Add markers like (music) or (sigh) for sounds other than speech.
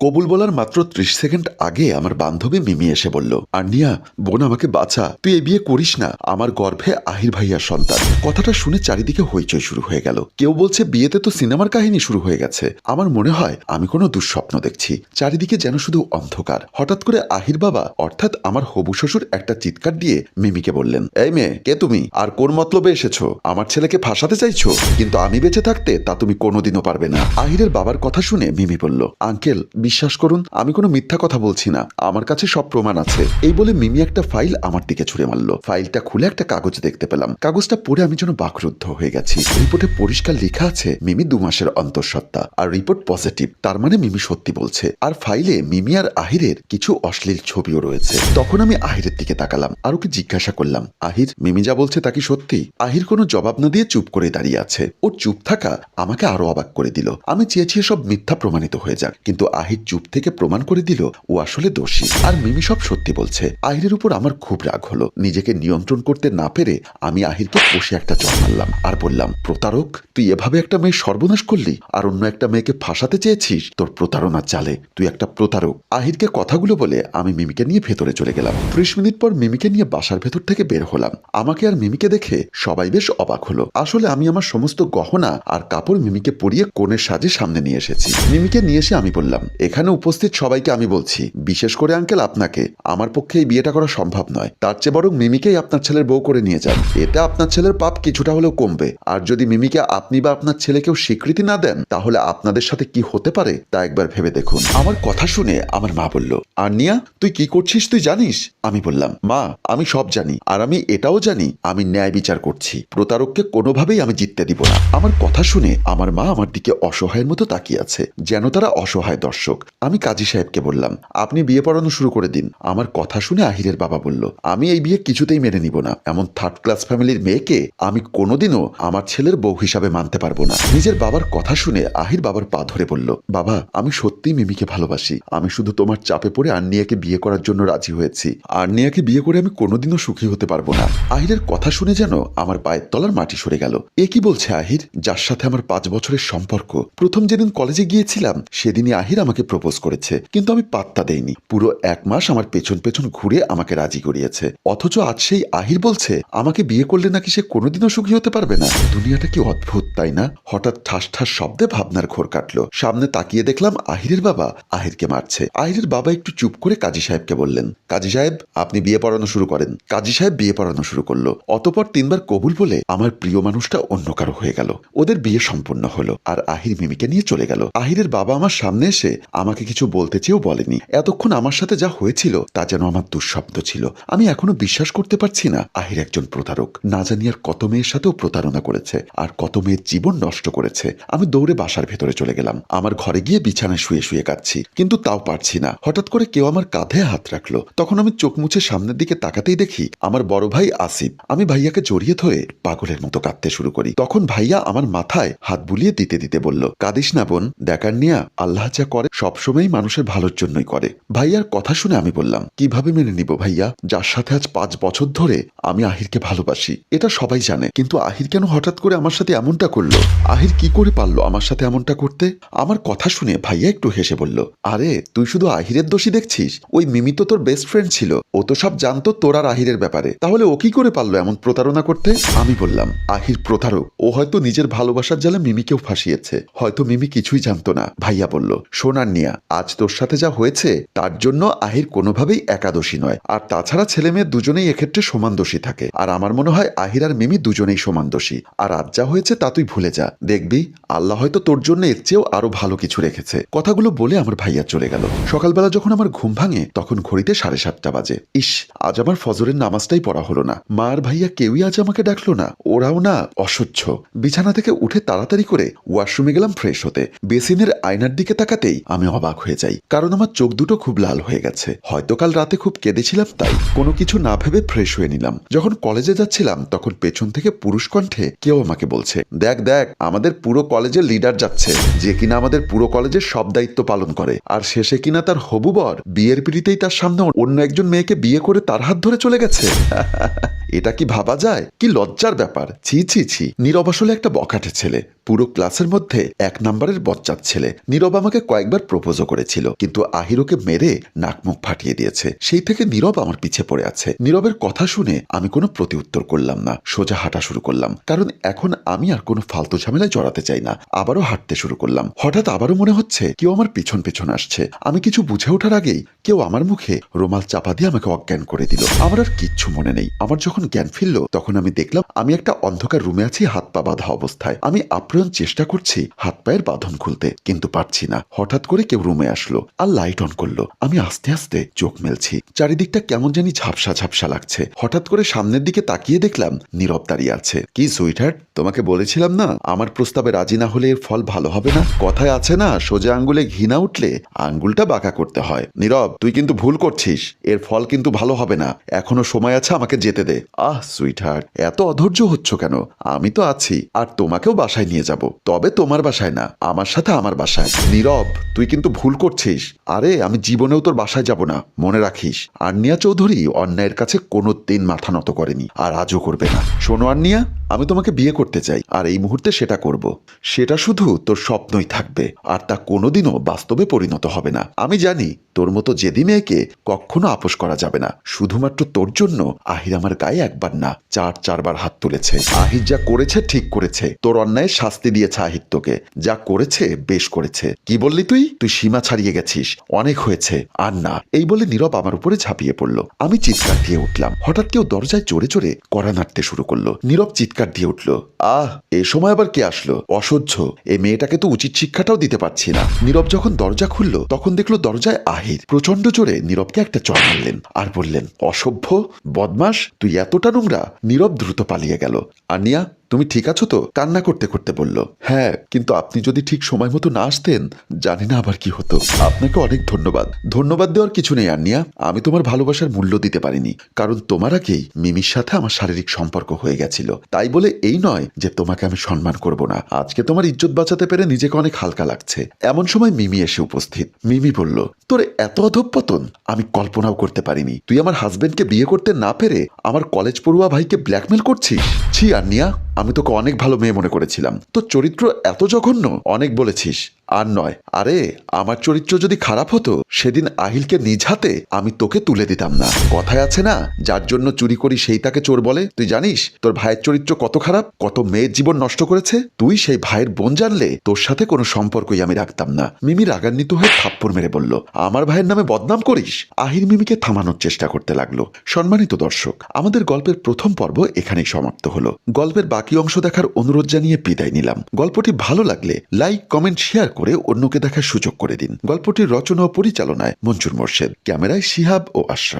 কবুল বলার মাত্র ত্রিশ সেকেন্ড আগে আমার বান্ধবী মিমি এসে বলল আন্নিয়া বোন আমাকে বাঁচা। তুই এই বিয়ে করিস না। আমার গর্ভে আহির ভাইয়ার সন্তান কথাটা শুনে চারিদিকে হইচই শুরু হয়ে গেল। কেউ বলছে, বিয়েতে তো সিনেমার কাহিনী শুরু হয়ে গেছে। আমার মনে হয়, আমি কোনো দুঃস্বপ্ন দেখছি। চারিদিকে যেন শুধু অন্ধকার। হঠাৎ করে আহির বাবা, অর্থাৎ আমার হবু শ্বশুর, একটা চিৎকার দিয়ে মিমিকে বললেন, এই মেয়ে, কে তুমি? আর কোন মতলবে এসেছ? আমার ছেলেকে ফাঁসাতে চাইছো? কিন্তু আমি বেঁচে থাকতে তা তুমি কোনোদিনও পারবে না আহিরের বাবার কথা শুনে মিমি বলল, আঙ্কেল বিশ্বাস করুন, আমি কোনো মিথ্যা কথা বলছি না। আমার কাছে সব প্রমাণ আছে। এই বলে মিমি একটা ফাইল আমার দিকে ছুড়ে মারল। ফাইলটা খুলে একটা কাগজ দেখতে পেলাম। কাগজটা পড়ে আমি যেন বাকরুদ্ধ হয়ে গেছি। রিপোর্টে পরিষ্কার লেখা আছে, মিমি দু মাসের অন্তঃসত্ত্বা। আর রিপোর্ট পজিটিভ, তার মানে মিমি সত্যি বলছে। আর ফাইলে মিমি আর আহিরের কিছু অশ্লীল ছবিও রয়েছে। তখন আমি আহিরের দিকে তাকালাম, আর ওকে জিজ্ঞাসা করলাম, আহির, মিমি যা বলছে তা কি সত্যি? আহির কোনো জবাব না দিয়ে চুপ করে দাঁড়িয়ে আছে। ওর চুপ থাকা আমাকে আরও অবাক করে দিল। আমি চেয়েছি সব মিথ্যা প্রমাণিত হয়ে যাক। কিন্তু আহির চুপ থেকে প্রমাণ করে দিল, ও আসলে দোষী। আর মিমি সব সত্যি বলছে। আহিরের উপর আমার খুব রাগ হলো। নিজেকে নিয়ন্ত্রণ করতে না পেরে আমি আহিরকে বসে একটা চর মারলাম আর বললাম, প্রতারক, তুই এভাবে একটা মেয়ে সর্বনাশ করলি আর অন্য একটা মেয়েকে ফাঁসাতে চেয়েছিস? তোর প্রতারণার চালে। তুই একটা প্রতারক। আহিরকে কথাগুলো বলে আমি মিমিকে নিয়ে ভেতরে চলে গেলাম। ত্রিশ মিনিট পর মিমিকে নিয়ে বাসার ভেতর থেকে বের হলাম। আমাকে আর মিমিকে দেখে সবাই বেশ অবাক হলো। আসলে আমি আমার সমস্ত গহনা আর কাপড় মিমিকে পরিয়ে কোণের সাজে সামনে নিয়ে এসেছি। মিমিকে নিয়ে এসে আমি বললাম এখানে উপস্থিত সবাইকে আমি বলছি, বিশেষ করে আঙ্কেল আপনাকে। আমার পক্ষে এই বিয়েটা করা সম্ভব নয়। তার চেয়ে বরং মিমিকেই আপনার ছেলের বউ করে নিয়ে যান। এতে আপনার ছেলের পাপ কিছুটা হলেও কমবে। আর যদি মিমিকে আপনি বা আপনার ছেলেকেও স্বীকৃতি না দেন, তাহলে আপনাদের সাথে কি হতে পারে, তা একবার ভেবে দেখুন। আমার কথা শুনে আমার মা বলল, আর নিয়া, তুই কি করছিস তুই জানিস? আমি বললাম, মা, আমি সব জানি। আর আমি এটাও জানি, আমি ন্যায় বিচার করছি। প্রতারককে কোনোভাবেই আমি জিততে দিব না। আমার কথা শুনে আমার মা আমার দিকে অসহায়ের মতো তাকিয়ে আছে, যেন তারা অসহায় দর্শক। আমি কাজী সাহেবকে বললাম, আপনি বিয়ে পড়ানো শুরু করে দিন। আমার কথা শুনে আহিরের বাবা বলল, আমি এই বিয়ে কিছুতেই মেনে নিব না। এমন থার্ড ক্লাস ফ্যামিলির মেয়েকে আমি কোনোদিনও আমার ছেলের বউ হিসাবে মানতে পারব না। নিজের বাবার কথা শুনে আহির বাবার পা ধরে বলল, বাবা, আমি সত্যিই মিমিকে ভালোবাসি। আমি শুধু তোমার চাপে পড়ে আর্নিয়াকে বিয়ে করার জন্য রাজি হয়েছি। আর্নিয়াকে বিয়ে করে আমি কোনোদিনও সুখী হতে পারব না। আহিরের কথা শুনে যেন আমার পায়ের তলার মাটি সরে গেল। এ কি বলছে আহির? যার সাথে আমার পাঁচ বছরের সম্পর্ক। প্রথম যেদিন কলেজে গিয়েছিলাম, সেদিনই আহির আমাকে প্রপোজ করেছে, কিন্তু আমি পাত্তা দেইনি। পুরো এক মাস আমার পেছন পেছন ঘুরে আমাকে রাজি করিয়েছে। অথচ আজ সেই আহির বলছে, আমাকে বিয়ে করলে নাকি সে কোনোদিনও সুখী হতে পারবে না। দুনিয়াটা কি অদ্ভুত, তাই না? হঠাৎ ঠাস ঠাস শব্দে ভাবনার ঘোর কাটলো। সামনে তাকিয়ে দেখলাম আহিরের বাবা আহিরকে মারছে। আহিরের বাবা একটু চুপ করে কাজী সাহেবকে বললেন, কাজী সাহেব, আপনি বিয়ে পড়ানো শুরু করেন। কাজী সাহেব বিয়ে পড়ানো শুরু করল। অতপর তিনবার কবুল বলে আমার প্রিয় মানুষটা অন্য কারও হয়ে গেল। ওদের বিয়ে সম্পূর্ণ হলো, আর আহির মিমিকে নিয়ে চলে গেল। আহিরের বাবা আমার সামনে এসে আমাকে কিছু বলতে চেয়েও বলেনি। এতক্ষণ আমার সাথে যা হয়েছিল, তা যেন আমার দুঃস্বপ্ন ছিল। আমি এখনও বিশ্বাস করতে পারছি না, আহির একজন প্রতারক। না জানি আর কত মেয়ের সাথেও প্রতারণা করেছে, আর কত মেয়ের জীবন নষ্ট করেছে। আমি দৌড়ে বাসার ভেতরে চলে গেলাম। আমার ঘরে গিয়ে বিছানায় শুয়ে শুয়ে কাচ্ছি কিন্তু তাও পারছি না। হঠাৎ করে কেউ আমার কাঁধে হাত রাখল। তখন আমি চোখ মুছে সামনের দিকে তাকাতেই দেখি, আমার বড় ভাই আসিফ। আমি ভাইয়াকে জড়িয়ে ধরে পাগলের মতো কাঁদতে শুরু করি। তখন ভাইয়া আমার মাথায় হাত বুলিয়ে দিতে দিতে বলল, কাঁদিস না বোন, দেখার নিয়া, আল্লাহ যা করে সবসময় মানুষের ভালোর জন্যই করে। ভাইয়ার কথা শুনে আমি বললাম, কীভাবে মেনে নিব ভাইয়া? যার সাথে আজ পাঁচ বছর ধরে আমি আহিরকে ভালোবাসি। এটা সবাই জানে, কিন্তু আহির কেন হঠাৎ করে আমার সাথে এমনটা করল? আহির কি করে পারল আমার সাথে এমনটা করতে? আমার কথা শুনে ভাইয়া একটু হেসে বলল, আরে, তুই শুধু আহিরের দোষী দেখছিস? ওই মিমি তো তোর বেস্ট ফ্রেন্ড ছিল। ও তো সব জানতো তোর আর আহিরের ব্যাপারে। তাহলে ও কি করে পারল এমন প্রতারণা করতে? আমি বললাম, আহির প্রতারক, ও হয়তো নিজের ভালোবাসার জালে মিমিকেও ফাঁসিয়েছে। হয়তো মিমি কিছুই জানতো না। ভাইয়া বলল সোনার নিয়া। আজ তোর সাথে যা হয়েছে, তার জন্য আহির কোনোভাবেই একাদশী নয়। আর তাছাড়া ছেলে মেয়ে দুজনেই এক্ষেত্রে সমান দোষী থাকে। আর আমার মনে হয় আহির আর মিমি দুজনেই সমান দোষী। আর আজ যা হয়েছে, তা তুই ভুলে যা। দেখবি, আল্লাহ হয়তো তোর জন্য এর চেয়েও আরও ভালো কিছু রেখেছে। কথাগুলো বলে আমার ভাইয়া চলে গেল। সকালবেলা যখন আমার ঘুম ভাঙে, তখন ঘড়িতে সাড়ে সাতটা বাজে। ইস, আজ আমার ফজরের নামাজটাই পড়া হলো না। মা আর ভাইয়া কেউই আজ আমাকে ডাকলো না। ওরাও না অসহ্য। বিছানা থেকে উঠে তাড়াতাড়ি করে ওয়াশরুমে গেলাম ফ্রেশ হতে। বেসিনের আয়নার দিকে তাকাতেই আমি অবাক হয়ে যাই। কারণ আমার চোখ দুটো খুব লাল হয়ে গেছে। হয়তো কাল রাতে খুব কেঁদেছিলাম তাই। কোনো কিছু না ভেবে ফ্রেশ হয়ে নিলাম। যখন কলেজে যাচ্ছিলাম, তখন পেছন থেকে পুরুষ কণ্ঠে কেউ আমাকে বলছে, দেখ দেখ, আমাদের পুরো কলেজের লিডার যাচ্ছে, যে কিনা আমাদের পুরো কলেজের সব দায়িত্ব পালন করে। আর শেষে কিনা তার হবু বর বিয়ের পিড়িতেই তার সামনে অন্য একজন মেয়েকে বিয়ে করে তার হাত ধরে চলে গেছে। (laughs) এটা কি ভাবা যায়? কি লজ্জার ব্যাপার? ছি ছি ছি। নীরব আসলে একটা বখাটে ছেলে। পুরো ক্লাসের মধ্যে এক নম্বরের বচ্চার ছেলে। নীরব আমাকে কয়েকবার প্রপোজও করেছিল, কিন্তু আহিরোকে মেরে নাক মুখ ফাটিয়ে দিয়েছে। সেই থেকে নীরব আমার পিছে পড়ে আছে। নীরবের কথা শুনে আমি কোনো প্রতিউত্তর করলাম না। সোজা হাঁটা শুরু করলাম। কারণ এখন আমি আর কোনো ফালতু ঝামেলায় জড়াতে চাই না। আবারও হাঁটতে শুরু করলাম। হঠাৎ আবারও মনে হচ্ছে কেউ আমার পিছন পিছন আসছে। আমি কিছু বুঝে ওঠার আগেই কেউ আমার মুখে রোমাল চাপা দিয়ে আমাকে অজ্ঞান করে দিল। আমার আর কিচ্ছু মনে নেই। আমার যখন জ্ঞান ফিরল, তখন আমি দেখলাম, আমি একটা অন্ধকার রুমে আছি, হাত পা বাঁধা অবস্থায়। আমি আপ্রাণ চেষ্টা করছি হাত পায়ের বাঁধন খুলতে, কিন্তু পারছি না। হঠাৎ করে কেউ রুমে আসলো আর লাইট অন করল। আমি আস্তে আস্তে চোখ মেলছি। চারিদিকটা কেমন জানি ঝাপসা ঝাপসা লাগছে। হঠাৎ করে সামনের দিকে তাকিয়ে দেখলাম, নীরব দাঁড়িয়ে আছে। কি সুইটহার্ট তোমাকে বলেছিলাম না, আমার প্রস্তাবে রাজি না হলে এর ফল ভালো হবে না? কথায় আছে না, সোজা আঙ্গুলে ঘি না উঠলে আঙ্গুলটা বাঁকা করতে হয়। নীরব, তুই কিন্তু ভুল করছিস। এর ফল কিন্তু ভালো হবে না। এখনও সময় আছে আমাকে যেতে দে। আহ সুইটহার্ট এত অধৈর্য হচ্ছ কেন? আমি তো আছি, আর তোমাকেও বাসায় নিয়ে যাব। তবে তোমার বাসায় না, আমার সাথে আমার বাসায়। নীরব, তুই কিন্তু ভুল করছিস। আরে, আমি জীবনেও তোর বাসায় যাব না, মনে রাখিস। আর্নিয়া চৌধুরী অন্যায়ের কাছে কোনো দিন মাথা নত করেনি, আর আজও করবে না। শোনো আর্নিয়া আমি তোমাকে বিয়ে করতে চাই, আর এই মুহূর্তে সেটা করব। সেটা শুধু তোর স্বপ্নই থাকবে, আর তা কোনোদিনও বাস্তবে পরিণত হবে না। আমি জানি, তোর মতো জেদি মেয়েকে কখনো আপোষ করা যাবে না। শুধুমাত্র তোর জন্য আহির আমার গায়ে একবার না, চার চারবার হাত তুলেছে। আহির যা করেছে ঠিক করেছে। তোর অন্যায় শাস্তি দিয়েছে আহির তোকে। যা করেছে বেশ করেছে। কি বললি তুই? তুই সীমা ছাড়িয়ে গেছিস। অনেক হয়েছে। আর না, এই বলে নীরব আমার উপরে ঝাঁপিয়ে পড়ল। আমি চিৎকার দিয়ে উঠলাম। হঠাৎ কেউ দরজায় জোরে জোরে কড়া নাড়তে শুরু করল। নীরব চিৎকার দিয়ে উঠল, আহ, এ সময় আবার কে আসলো? অসহ্য। এই মেয়েটাকে তো উচিত শিক্ষাটাও দিতে পারছি না। নীরব যখন দরজা খুললো, তখন দেখল দরজায় আহির। প্রচণ্ড জোরে নীরবকে একটা চড় মারলেন। আর বললেন, অসভ্য বদমাস তুই এতটা নোংরা নীরব দ্রুত পালিয়ে গেল। আনিয়া তুমি ঠিক আছো তো? কান্না করতে করতে বলল। হ্যাঁ কিন্তু আপনি যদি ঠিক সময় মতো না আসতেন, জানি না আবার কি হতো। আপনাকে অনেক ধন্যবাদ। ধন্যবাদ দেওয়ার কিছু নেই, আন্নিয়া। আমি তোমার ভালোবাসার মূল্য দিতে পারিনি। কারণ তোমার আগেই মিমির সাথে আমার শারীরিক সম্পর্ক হয়ে গেছিল। তাই বলে এই নয় যে তোমাকে আমি সম্মান করব না। আজকে তোমার ইজ্জত বাঁচাতে পেরে নিজেকে অনেক হালকা লাগছে। এমন সময় মিমি এসে উপস্থিত। মিমি বলল, তোর এত অধঃপতন আমি কল্পনাও করতে পারিনি। তুই আমার হাজবেন্ডকে বিয়ে করতে না পেরে আমার কলেজ পড়ুয়া ভাইকে ব্ল্যাকমেল করছিস? ছি, আন্নিয়া। আমি তোকে অনেক ভালো মেয়ে মনে করেছিলাম। তোর চরিত্র এত জঘন্য অনেক বলেছিস। আর নয়। আরে, আমার চরিত্র যদি খারাপ হতো, সেদিন আহিলকে নিজ হাতে আমি তোকে তুলে দিতাম না। কথায় আছে না, যার জন্য চুরি করি সেই তাকে চোর বলে। তুই জানিস, তোর ভাইয়ের চরিত্র কত খারাপ, কত মেয়ের জীবন নষ্ট করেছে? তুই সেই ভাইয়ের বোন জানলে তোর সাথে কোনো সম্পর্কই আমি রাখতাম না। মিমি রাগান্বিত হয়ে থাপ্পড় মেরে বলল, আমার ভাইয়ের নামে বদনাম করিস? আহির মিমিকে থামানোর চেষ্টা করতে লাগল। সম্মানিত দর্শক, আমাদের গল্পের প্রথম পর্ব এখানেই সমাপ্ত হলো। গল্পের বাকি অংশ দেখার অনুরোধ জানিয়ে বিদায় নিলাম। গল্পটি ভালো লাগলে লাইক, কমেন্ট, শেয়ার করে অন্যকে দেখার সুযোগ করে দিন। গল্পটির রচনা ও পরিচালনায় মঞ্জুর মোর্শেদ। ক্যামেরায় শিহাব ও আশরাফ।